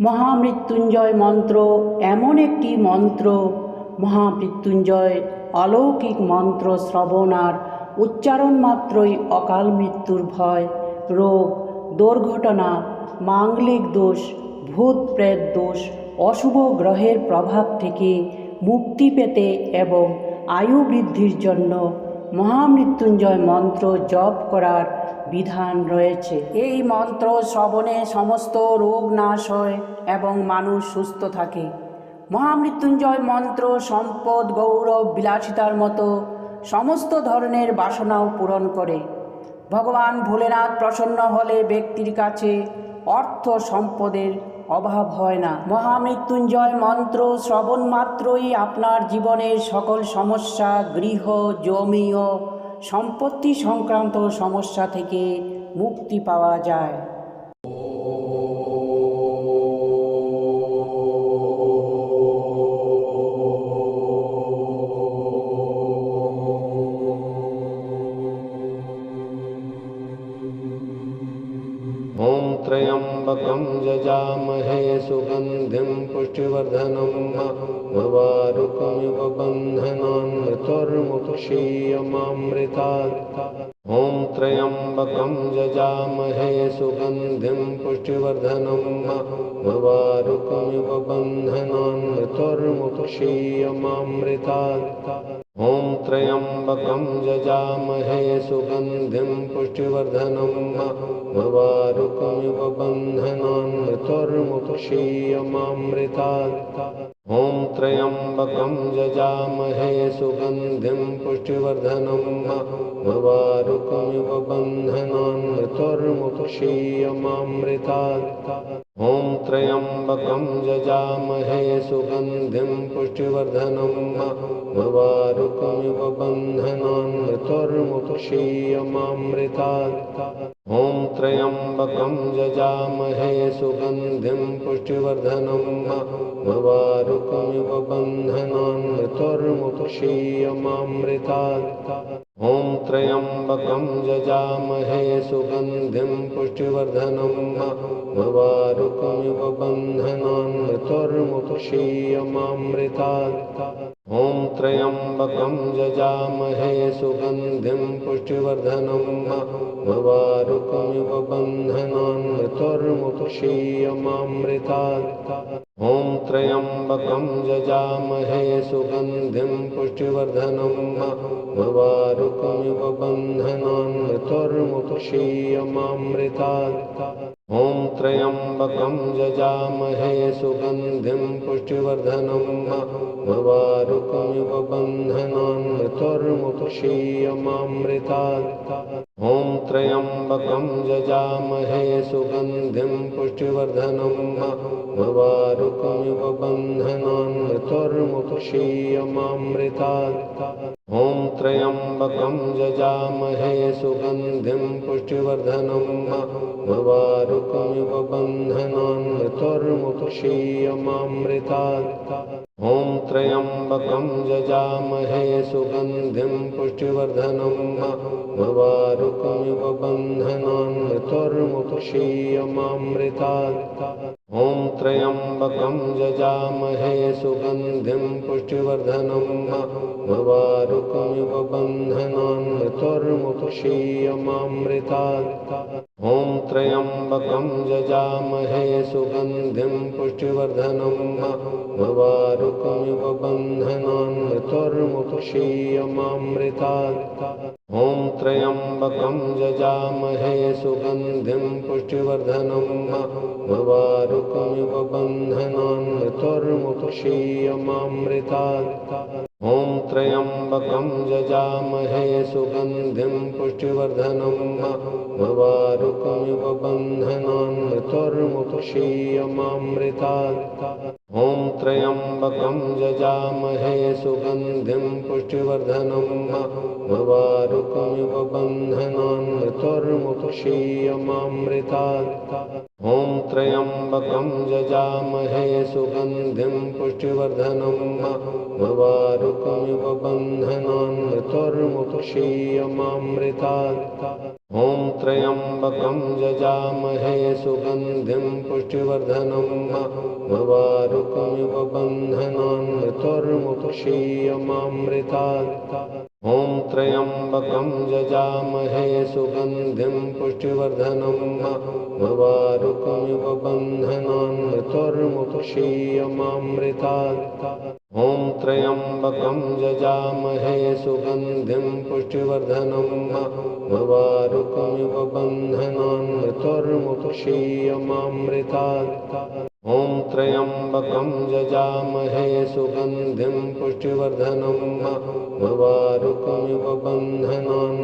মহামৃত্যুঞ্জয় মন্ত্র, এমন একটি মন্ত্র, মহামৃত্যুঞ্জয় অলৌকিক মন্ত্র শ্রবণ আর উচ্চারণ মাত্রই অকাল মৃত্যুর ভয়, রোগ, দুর্ঘটনা, মাঙ্গলিক দোষ, ভূত প্রেত দোষ, অশুভ গ্রহের প্রভাব থেকে মুক্তি পেতে এবং আয়ু বৃদ্ধির জন্য মহামৃত্যুঞ্জয় মন্ত্র জপ করার বিধান রয়েছে। এই মন্ত্র শ্রবণে সমস্ত রোগ নাশ হয় এবং মানুষ সুস্থ থাকে। মহামৃত্যুঞ্জয় মন্ত্র সম্পদ গৌরব বিলাসিতার মতো সমস্ত ধরনের বাসনাও পূরণ করে। ভগবান ভোলেনাথ প্রসন্ন হলে ব্যক্তির কাছে অর্থ সম্পদের অভাব হয় না। মহামৃত্যুঞ্জয় মন্ত্র শ্রবণ মাত্রই আপনার জীবনের সকল সমস্যা, গৃহ, জমি ও সম্পত্তি সংক্রান্ত সমস্যা থেকে মুক্তি পাওয়া যায়। जजामहे सुगन्धिं पुष्टिवर्धनं उर्वारुकमिव बन्धनान् मृत्युर्मुक्षीयमामृतात् ॐ त्र्यम्बकं जजामहे सुगन्धिं पुष्टिवर्धनं उर्वारुकमिव बन्धनान् मृत्युर्मुक्षीयमामृतात् ॐ त्र्यम्बकं जजामहे सुगन्धिं पुष्टिवर्धनं उर्वारुकमिव बन्धनान् मृत्युर्मुक्षीयमामृतात् ॐ त्र्यम्बकं जजामहे सुगन्धिं पुष्टिवर्धनं उर्वारुकमिव बन्धनान् मृत्युर्मुक्षीयमामृतात् ॐ त्र्यम्बकं जजामहे सुगन्धिं पुष्टिवर्धनं उर्वारुकमिव बन्धनान् मृत्युर्मुक्षीयमामृतात् ॐ त्र्यम्बकं जजामहे सुगन्धिं पुष्टिवर्धनं उर्वारुकमिव बन्धनान् त्र्यम्बकं जजामहे सुगन्धिं पुष्टिवर्धनं उर्वारुकमिव बन्धनान् मृत्युर्मुक्षीयमामृतात् ॐ जजामहे सुगन्धिं पुष्टिवर्धनं बन्धनान् मृत्युर्मुक्षीयमामृतात् ॐ त्र्यम्बकं जजामहे सुगन्धिं पुष्टिवर्धनं उर्वारुकमिव बन्धनान् मृत्युर्मुक्षीयमामृतात् ॐ त्र्यम्बकं जजामहे सुगन्धिं पुष्टिवर्धनं उर्वारुकमिव बन्धनान् मृत्युर्मुक्षीयमामृतात् ॐ त्र्यम्बकं जजामहे सुगन्धिं पुष्टिवर्धनं ॐ त्र्यम्बकं जजामहे सुगन्धिं पुष्टिवर्धनं उर्वारुकमिव बन्धनान् मृत्युर्मुक्षीयमामृतात् ॐ त्र्यम्बकं सुगन्धिं पुष्टिवर्धनं बन्धनान् मृत्युर्मुक्षीयमामृतात् ॐ त्र्यम्बकं जजामहे सुगन्धिं पुष्टिवर्धनं उर्वारुकमिव बन्धनान् मृत्युर्मुक्षीयमामृतात् ॐ त्र्यम्बकं जजामहे सुगन्धिं पुष्टिवर्धनं उर्वारुकमिव बन्धनान् मृत्युर्मुक्षीयमामृतात् ॐ त्र्यम्बकं जजामहे सुगन्धिं पुष्टिवर्धनं उर्वारुकमिव बन्धनान् मृत्युर्मुक्षीयमामृतात् ॐ त्र्यम्बकं जजामहे सुगन्धिं पुष्टिवर्धनं उर्वारुकमिव बन्धनान् मृत्युर्मुक्षीयमामृतात् त्र्यम्बकं जजामहे सुगन्धिं पुष्टिवर्धनं उर्वारुकमिव बन्धनान् मृत्युर्मुक्षीयमामृतात् ॐ त्र्यम्बकं जजामहे सुगन्धिं त्र्यम्बकं यजामहे सुगन्धिं पुष्टिवर्धनं उर्वारुकमिव बन्धनान् मृत्युर्मुक्षीयमामृतात् ॐ त्र्यम्बकं सुगन्धिं पुष्टिवर्धनं मृत्युर्मुक्षीयमामृतात् ॐ त्र्यम्बकं यजामहे सुगन्धिं पुष्टिवर्धनं उर्वारुकमिव बन्धनान् मृत्युर्मुक्षीयमामृतात् ॐ त्र्यम्बकं यजामहे सुगन्धिं पुष्टिवर्धनं उर्वारुकमिव बन्धनान्